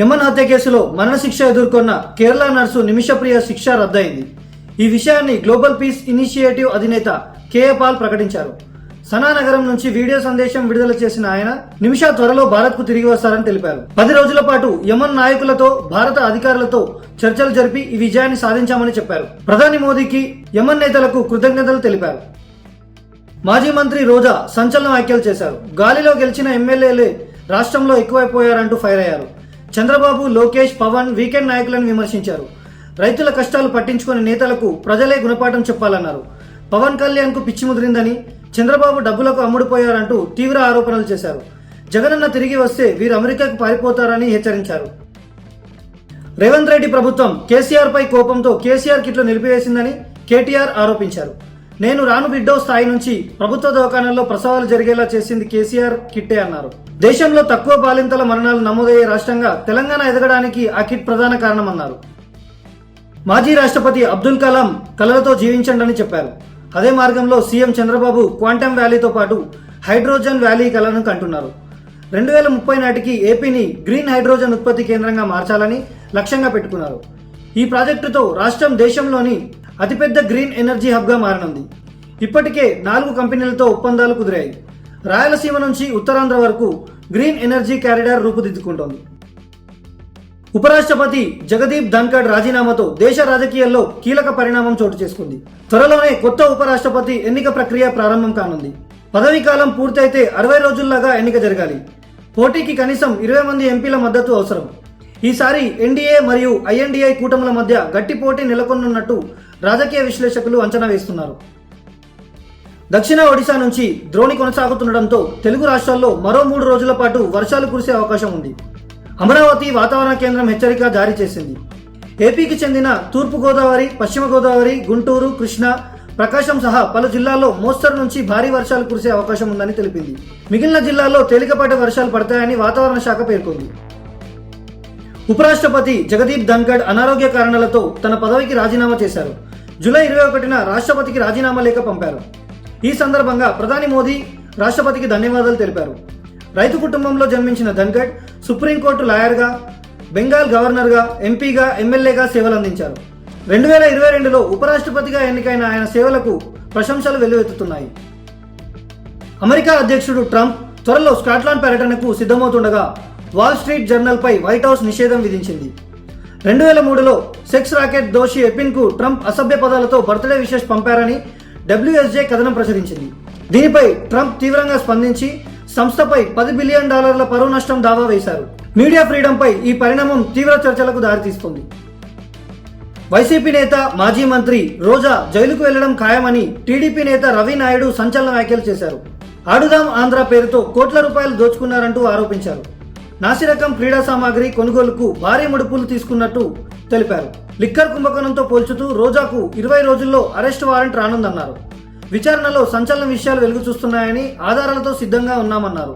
యమన్ హత్య కేసులో మరణశిక్ష ఎదుర్కొన్న కేరళ నర్సు నిమిషప్రియ శిక్ష రద్దయింది. ఈ విషయాన్ని గ్లోబల్ పీస్ ఇనిషియేటివ్ అధినేత కేఏ పాల్ ప్రకటించారు. సనా నగరం నుంచి వీడియో సందేశం విడుదల చేసిన ఆయన నిమిష త్వరలో భారత్కు తిరిగి వస్తారని తెలిపారు. పది రోజుల పాటు యమన్ నాయకులతో భారత అధికారులతో చర్చలు జరిపి ఈ విజయాన్ని సాధించామని చెప్పారు. ప్రధాని మోదీకి యమన్ నేతలకు కృతజ్ఞతలు తెలిపారు. మాజీ మంత్రి రోజా సంచలన వ్యాఖ్యలు చేశారు. గాలిలో గెలిచిన ఎమ్మెల్యేలే రాష్ట్రంలో ఎక్కువైపోయారంటూ ఫైర్ అయ్యారు. చంద్రబాబు లోకేష్ పవన్ వీకెండ్ నాయకులను విమర్శించారు. రైతుల కష్టాలు పట్టించుకునే నేతలకు ప్రజలే గుణపాఠం చెప్పాలన్నారు. పవన్ కళ్యాణ్కు పిచ్చి ముదిరిందని చంద్రబాబు డబ్బులకు అమ్ముడుపోయారంటూ తీవ్ర ఆరోపణలు చేశారు. జగనన్న తిరిగి వస్తే వీరు అమెరికాకు పారిపోతారని హెచ్చరించారు. రేవంత్ రెడ్డి ప్రభుత్వం కేసీఆర్ పై కోపంతో కేసీఆర్ కిట్లు నిలిపివేసిందని కేటీఆర్ ఆరోపించారు. నేను రాను బిడ్డో స్థాయి నుంచి ప్రభుత్వ దవాఖానాల్లో ప్రసవాలు జరిగేలా చేసింది కేసీఆర్ కిట్టే అన్నారు. దేశంలో తక్కువ బాలింతల మరణాలు నమోదయ్యే రాష్ట్రంగా తెలంగాణ ఎదగడానికి ఆ కిట్ ప్రధాన కారణమన్నారు. మాజీ రాష్ట్రపతి అబ్దుల్ కలాం కలలతో జీవించండి చెప్పారు. అదే మార్గంలో సీఎం చంద్రబాబు క్వాంటమ్ వ్యాలీతో పాటు హైడ్రోజన్ వ్యాలీ కలను కంటున్నారు. రెండు వేల ముప్పై నాటికి ఏపీని గ్రీన్ హైడ్రోజన్ ఉత్పత్తి కేంద్రంగా మార్చాలని లక్ష్యంగా పెట్టుకున్నారు. ఈ ప్రాజెక్టుతో రాష్ట్రం దేశంలోని అతిపెద్ద గ్రీన్ ఎనర్జీ హబ్గా మారనుంది. ఇప్పటికే నాలుగు కంపెనీలతో ఒప్పందాలు కుదిరాయి. రాయలసీమ నుంచి ఉత్తరాంధ్ర వరకు గ్రీన్ ఎనర్జీ క్యారిడార్ రూపుదిద్దుకుంటోంది. ఉపరాష్ట్రపతి జగదీప్ ధన్కడ్ రాజీనామాతో దేశ రాజకీయాల్లో కీలక పరిణామం చోటు చేసుకుంది. త్వరలోనే కొత్త ఉపరాష్ట్రపతి ఎన్నిక ప్రక్రియ ప్రారంభం కానుంది. పదవీ కాలం పూర్తయితే అరవై రోజుల్లాగా ఎన్నిక జరగాలి. పోటీకి కనీసం ఇరవై మంది ఎంపీల మద్దతు అవసరం. ఈసారి ఎన్డీఏ మరియు ఐఎన్డీఐ కూటముల మధ్య గట్టి పోటీ నెలకొన్నట్టు రాజకీయ విశ్లేషకులు అంచనా వేస్తున్నారు. దక్షిణ ఒడిశా నుంచి ద్రోణి కొనసాగుతుండటంతో తెలుగు రాష్ట్రాల్లో మరో మూడు రోజుల పాటు వర్షాలు కురిసే అవకాశం ఉంది. అమరావతి వాతావరణ కేంద్రం హెచ్చరిక జారీ చేసింది. ఏపీకి చెందిన తూర్పు గోదావరి పశ్చిమ గోదావరి గుంటూరు కృష్ణా ప్రకాశం సహా పలు జిల్లాల్లో మోస్తరు నుంచి భారీ వర్షాలు కురిసే అవకాశం ఉందని తెలిపింది. మిగిలిన జిల్లాల్లో తేలికపాటి వర్షాలు పడతాయని వాతావరణ శాఖ పేర్కొంది. ఉపరాష్ట్రపతి జగదీప్ ధన్ఖడ్ అనారోగ్య కారణాలతో తన పదవికి రాజీనామా చేశారు. జూలై ఇరవై ఒకటిన రాష్ట్రపతికి రాజీనామా లేఖ పంపారు. ఈ సందర్భంగా ప్రధాని మోదీ రాష్ట్రపతికి ధన్యవాదాలు తెలిపారు. రైతు కుటుంబంలో జన్మించిన ధన్కడ్ సుప్రీంకోర్టు లాయర్గా బెంగాల్ గవర్నర్గా ఎంపీగా ఎమ్మెల్యేగా సేవలందించారు రెండు వేల ఇరవై రెండులో ఉపరాష్ట్రపతిగా ఎన్నికైన ఆయన సేవలకు ప్రశంసలు వెల్లువెత్తుతున్నాయి. అమెరికా అధ్యక్షుడు ట్రంప్ త్వరలో స్కాట్లాండ్ పర్యటనకు సిద్ధమవుతుండగా వాల్ స్ట్రీట్ జర్నల్ పై వైట్ హౌస్ నిషేధం విధించింది. రెండు వేల మూడులో సెక్స్ రాకెట్ దోషి ఎపిన్కు ట్రంప్ అసభ్య పదాలతో బర్త్డే విషెస్ పంపారని డబ్ల్యూఎస్జే కథనం ప్రచురించింది. దీనిపై ట్రంప్ తీవ్రంగా స్పందించి సంస్థపై పది బిలియన్ డాలర్ల పరువు నష్టం దావా వేశారు. మీడియా ఫ్రీడంపై ఈ పరిణామం తీవ్ర చర్చలకు దారితీస్తుంది. వైసీపీ నేత మాజీ మంత్రి రోజా జైలుకు వెళ్ళడం ఖాయమని టీడీపీ నేత రవి నాయుడు సంచలన వ్యాఖ్యలు చేశారు. ఆడుదాం ఆంధ్ర పేరుతో కోట్ల రూపాయలు దోచుకున్నారంటూ ఆరోపించారు. నాసిరకం క్రీడా సామాగ్రి కొనుగోలుకు భారీ మడుపులు తీసుకున్నట్టు తెలిపారు. లిక్కర్ కుంభకోణంతో పోల్చుతూ రోజాకు ఇరవై రోజుల్లో అరెస్ట్ వారెంట్ రానుందన్నారు. విచారణలో సంచలన విషయాలు వెలుగు చూస్తున్నాయని ఆధారాలతో సిద్ధంగా ఉన్నామన్నారు.